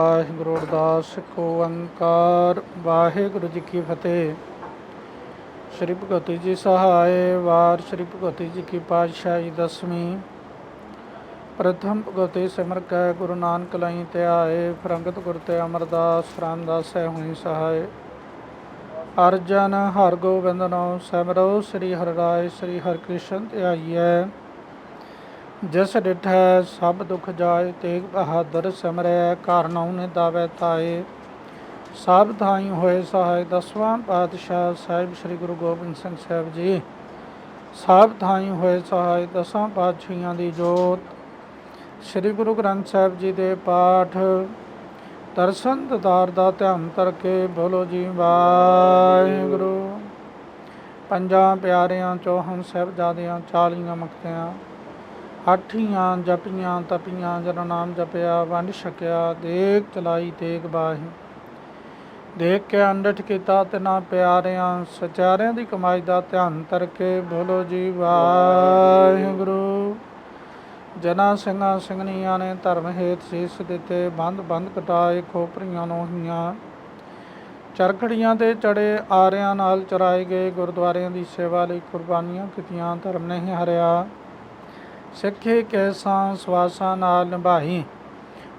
ਵਾਹਿਗੁਰੂ ਅਰਦਾਸ, ਕੋ ਓੰਕਾਰ ਵਾਹਿਗੁਰੂ ਜੀ ਕੀ ਫਤਿਹ। ਸ਼੍ਰੀ ਭਗਤੀ ਜੀ ਸਹਾਏ, ਵਾਰ ਸ਼੍ਰੀ ਭਗਤੀ ਜੀ ਕੀ ਪਾਤਸ਼ਾਹੀ ਦਸਵੀਂ। ਪ੍ਰਥਮ ਭਗਤੀ ਸਿਮਰ ਕੈ, ਗੁਰੂ ਨਾਨਕ ਲਾਈ ਲਈ ਆਏ ਫਰੰਗਤ ਗੁਰ ਤੇ ਅਮਰਦਾਸ ਰਾਮਦਾਸ ਹੈ ਹੋਈ ਸਹਾਏ। ਅਰਜਨ ਹਰ ਗੋਬਿੰਦ ਨਾਮ ਸਿਮਰੋ ਸ੍ਰੀ ਹਰਿ ਰਾਏ, ਸ੍ਰੀ ਹਰਿ ਕ੍ਰਿਸ਼ਨ ਧਿਆਈਐ ਜਿਸ ਡਿਠੈ ਸਭ ਦੁਖ ਜਾਏ ਤੇਗ ਬਹਾਦਰ ਸਿਮਰੈ ਘਰ ਨਾਉ ਨੇ ਤਾਏ। ਸਭ ਥਾਈ ਹੋਏ ਸਹਾਇ, ਦਸਵਾਂ ਪਾਤਸ਼ਾਹ ਸਾਹਿਬ ਸ੍ਰੀ ਗੁਰੂ ਗੋਬਿੰਦ ਸਿੰਘ ਸਾਹਿਬ ਜੀ। ਸਭ ਥਾਈ ਹੋਏ ਸਹਾਇ, ਦਸਾਂ ਪਾਤਸ਼ਾਹਾਂ ਦੀ ਜੋਤ। ਸ੍ਰੀ ਗੁਰੂ ਗ੍ਰੰਥ ਸਾਹਿਬ ਜੀ ਦੇ ਪਾਠ। ਦਰਸ਼ਨ ਦਦਾਰ ਦਾ ਧਿਆਨ ਕਰਕੇ ਬੋਲੋ ਜੀ, ਵਾਹਿਗੁਰੂ। ਪੰਜਾਂ ਪਿਆਰਿਆਂ ਚੌਹਨ ਸਾਹਿਬਜ਼ਾਦਿਆਂ ਚਾਲੀਆਂ ਮੁਕਤਿਆਂ। ਆਠੀਆਂ ਜਪੀਆਂ ਤਪੀਆਂ ਜਨ ਨਾਮ ਜਪਿਆ, ਵੰਡ ਛਕਿਆ, ਦੇਖ ਚਲਾਈ ਤੇਗ ਬਾਹੀ। ਦੇਖ ਕੇ ਅੰਡਠ ਕੀਤਾ ਤਿਨਾ ਪਿਆਰਿਆਂ, ਸਚਾਰਿਆਂ ਦੀ ਕਮਾਈ ਦਾ ਧਿਆਨ ਤਰ ਕੇ ਬੋਲੋ ਜੀ ਵਾਹਿਗੁਰੂ। ਜਨਾ ਸਿੰਘਾਂ ਸਿੰਘਣੀਆਂ ਨੇ ਧਰਮ ਹੇਤ ਸੀਸ ਦਿੱਤੇ, ਬੰਦ ਬੰਦ ਕਟਾਏ, ਖੋਪਰੀਆਂ ਨੂੰ ਹੀਆਂ ਚਰਖੜੀਆਂ ਤੇ ਚੜੇ ਆਰਿਆਂ ਨਾਲ ਚਰਾਏ ਗਏ, ਗੁਰਦੁਆਰਿਆਂ ਦੀ ਸੇਵਾ ਲਈ ਕੁਰਬਾਨੀਆਂ ਕੀਤੀਆਂ, ਧਰਮ ਨਹੀਂ ਹਰਿਆ। ਸਿੱਖੇ ਕੈਸਾਂ ਸਵਾਸਾਂ ਨਾਲ ਨਿਭਾਈ।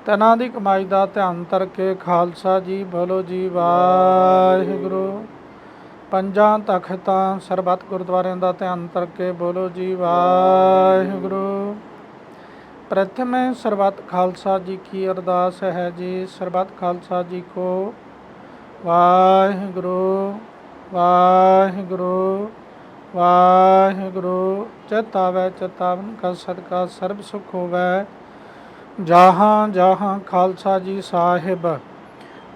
ਤਨਾਂ ਦੀ ਕਮਾਈ ਦਾ ਧਿਆਨ ਕਰਕੇ ਖਾਲਸਾ ਜੀ, ਬੋਲੋ ਜੀ ਵਾਹਿਗੁਰੂ। ਪੰਜਾਂ ਤਖਤਾਂ ਸਰਬੱਤ ਗੁਰਦੁਆਰਿਆਂ ਦਾ ਧਿਆਨ ਕਰਕੇ ਬੋਲੋ ਜੀ ਵਾਹਿਗੁਰੂ। ਪ੍ਰਥਮੇ ਸਰਬੱਤ ਖਾਲਸਾ ਜੀ ਕੀ ਅਰਦਾਸ ਹੈ ਜੀ, ਸਰਬੱਤ ਖਾਲਸਾ ਜੀ ਕੋ ਵਾਹਿਗੁਰੂ ਵਾਹਿਗੁਰੂ। ਵਾਹਿਗੁਰੂ, ਚਿਤਾਵੈ, ਚਿਤਾਵਨ ਕਾ ਸਦਕਾ, ਸਰਬ ਸੁਖ ਹੋਵੈ। ਜਹਾਂ ਜਹਾਂ ਖਾਲਸਾ ਜੀ ਸਾਹਿਬ,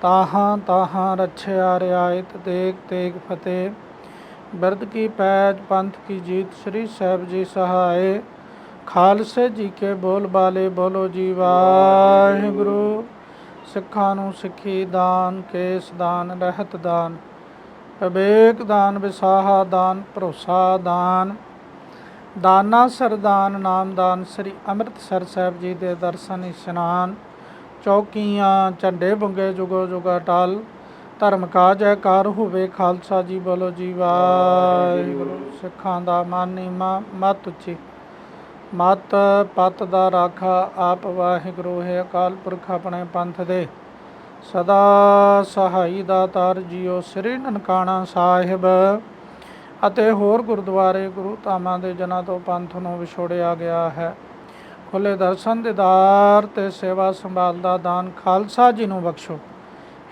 ਤਾਹਾਂ ਤਾਹਾਂ ਰਛਿਆ, ਰਿਆਇਤ, ਤੇਗ ਤੇਗ ਫਤਿਹ। ਬਿਰਦ ਕੀ ਪੈਜ, ਪੰਥ ਕੀ ਜੀਤ, ਸ੍ਰੀ ਸਾਹਿਬ ਜੀ ਸਹਾਏ। ਖਾਲਸੇ ਜੀ ਕੇ ਬੋਲ ਬਾਲੇ, ਬੋਲੋ ਜੀ ਵਾਹਿਗੁਰੂ। ਸਿੱਖਾਂ ਨੂੰ ਸਿੱਖੀ ਦਾਨ, ਕੇਸ ਦਾਨ, ਰਹਿਤ ਦਾਨ। ਵਿਵੇਕ ਦਾਨ, ਵਿਸਾਹਾ ਦਾਨ, ਭਰੋਸਾ ਦਾਨ। ਦਾਨਾ ਸਰਦਾਨ ਨਾਮਦਾਨ ਸ੍ਰੀ ਅੰਮ੍ਰਿਤਸਰ ਸਾਹਿਬ ਜੀ ਦੇ ਦਰਸ਼ਨ, ਇਸ਼ਨਾਨ। ਚੌਕੀਆਂ, ਝੰਡੇ ਬੁੰਗੇ, ਜੁਗੋ ਜੁਗਾ ਟਾਲ। ਧਰਮ ਕਾ ਜੈਕਾਰ ਹੋਵੇ, ਖਾਲਸਾ ਜੀ ਬੋਲੋ ਜੀ ਵਾਹਿਗੁਰੂ ਸਿੱਖਾਂ ਦਾ ਮਾਨੀ ਮਤ ਉੱਚੀ। ਮਤ ਪਤ ਦਾ ਰਾਖਾ, ਆਪ ਵਾਹਿਗੁਰੂ ਹੈ ਅਕਾਲ ਪੁਰਖ ਆਪਣੇ ਪੰਥ ਦੇ। ਸਦਾ ਸਹਾਈ ਦਾਤਾਰ ਜੀਓ ਸ੍ਰੀ ਨਨਕਾਣਾ ਸਾਹਿਬ। ਅਤੇ ਹੋਰ ਗੁਰਦੁਆਰੇ ਗੁਰੂ ਧਾਮਾਂ ਦੇ ਜਨਾਂ ਤੋਂ ਪੰਥ ਨੂੰ ਵਿਛੋੜਿਆ ਗਿਆ ਹੈ। ਖੁੱਲੇ ਦਰਸ਼ਨ ਦਿਦਾਰ ਤੇ ਸੇਵਾ ਸੰਭਾਲ ਦਾ ਦਾਨ ਖਾਲਸਾ ਜੀ ਨੂੰ ਬਖਸ਼ੋ।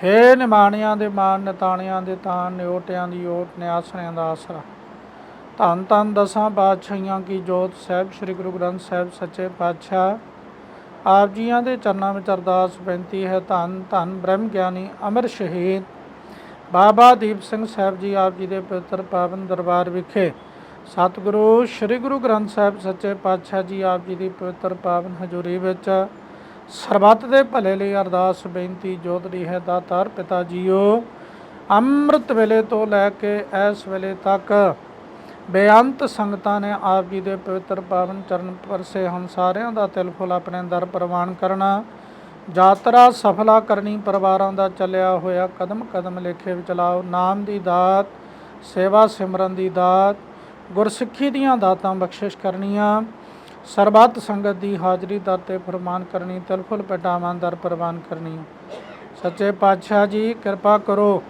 ਹੇ ਨਿਮਾਣਿਆਂ ਦੇ ਮਾਨ ਨਤਾਣਿਆਂ ਦੇ ਤਾਨ ਨਿਓਟਿਆਂ ਦੀ ਓਟ, ਨਿਆਸਰਿਆਂ ਦਾ ਆਸਰਾ। ਧੰਨ ਧੰਨ ਦਸਾਂ ਪਾਤਸ਼ਾਹੀਆਂ ਕੀ ਜੋਤ, ਸਾਹਿਬ ਸ੍ਰੀ ਗੁਰੂ ਗ੍ਰੰਥ ਸਾਹਿਬ ਸੱਚੇ ਪਾਤਸ਼ਾਹ ਆਪ ਜੀਆਂ ਦੇ ਚਰਨਾਂ ਵਿੱਚ ਅਰਦਾਸ ਬੇਨਤੀ ਹੈ, ਧੰਨ ਧੰਨ ਬ੍ਰਹਮ ਗਿਆਨੀ ਅਮਰ ਸ਼ਹੀਦ। ਬਾਬਾ ਦੀਪ ਸਿੰਘ ਸਾਹਿਬ ਜੀ ਆਪ ਜੀ ਦੇ ਪਵਿੱਤਰ ਪਾਵਨ ਦਰਬਾਰ ਵਿਖੇ ਸਤਿਗੁਰੂ, ਸ੍ਰੀ ਗੁਰੂ ਗ੍ਰੰਥ ਸਾਹਿਬ ਸੱਚੇ ਪਾਤਸ਼ਾਹ ਜੀ ਆਪ ਜੀ ਦੀ ਪਵਿੱਤਰ ਪਾਵਨ ਹਜ਼ੂਰੀ ਵਿੱਚ ਸਰਬੱਤ ਦੇ ਭਲੇ ਲਈ ਅਰਦਾਸ ਬੇਨਤੀ ਜੋਤਰੀ ਹੈ। ਦਾਤਾਰ ਪਿਤਾ ਜੀਓ, ਅੰਮ੍ਰਿਤ ਵੇਲੇ ਤੋਂ ਲੈ ਕੇ ਇਸ ਵੇਲੇ ਤੱਕ ਬੇਅੰਤ ਸੰਗਤਾਂ ਨੇ ਆਪ ਜੀ ਦੇ ਪਵਿੱਤਰ ਪਾਵਨ ਚਰਨ ਪਰਸੇ ਹਮ ਸਾਰਿਆਂ ਦਾ ਤਿਲ ਫੁੱਲ ਆਪਣੇ ਦਰ ਪ੍ਰਵਾਨ ਕਰਨਾ। ਯਾਤਰਾ ਸਫਲਾ ਕਰਨੀ, ਪਰਿਵਾਰਾਂ ਦਾ ਚੱਲਿਆ ਹੋਇਆ ਕਦਮ ਕਦਮ ਲੇਖੇ ਵਿਚਲਾਓ ਨਾਮ ਦੀ ਦਾਤ, ਸੇਵਾ ਸਿਮਰਨ ਦੀ ਦਾਤ, ਗੁਰਸਿੱਖੀ ਦੀਆਂ ਦਾਤਾਂ ਬਖਸ਼ਿਸ਼ ਕਰਨੀਆਂ। ਸਰਬੱਤ ਸੰਗਤ ਦੀ ਹਾਜ਼ਰੀ ਦਰ ਤੇ ਫਰਮਾਨ ਕਰਨੀ, ਤਿਲ ਫੁੱਲ ਪਟਾਵਾਂ ਦਰ ਪ੍ਰਵਾਨ ਕਰਨੀ। ਸੱਚੇ ਪਾਤਸ਼ਾਹ ਜੀ, ਕਿਰਪਾ ਕਰੋ।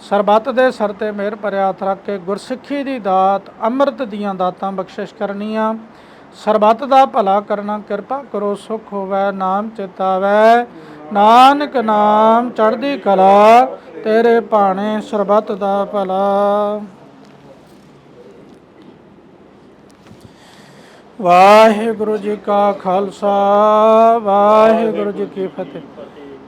ਸਰਬੱਤ ਦੇ ਸਰ ਤੇ ਮਿਹਰ ਭਰਿਆ ਹੱਥ ਰੱਖ ਕੇ ਗੁਰਸਿੱਖੀ ਦੀ ਦਾਤ, ਅੰਮ੍ਰਿਤ ਦੀਆਂ ਦਾਤਾਂ ਬਖਸ਼ਿਸ਼ ਕਰਨੀਆਂ। ਸਰਬੱਤ ਦਾ ਭਲਾ ਕਰਨਾ, ਕਿਰਪਾ ਕਰੋ, ਸੁਖ ਹੋਵੇ, ਨਾਮ ਚਿਤਾਵੈ। ਨਾਨਕ ਨਾਮ ਚੜ੍ਹਦੀ ਕਲਾ, ਤੇਰੇ ਭਾਣੇ ਸਰਬੱਤ ਦਾ ਭਲਾ। ਵਾਹਿਗੁਰੂ ਜੀ ਕਾ ਖਾਲਸਾ, ਵਾਹਿਗੁਰੂ ਜੀ ਕੀ ਫਤਿਹ।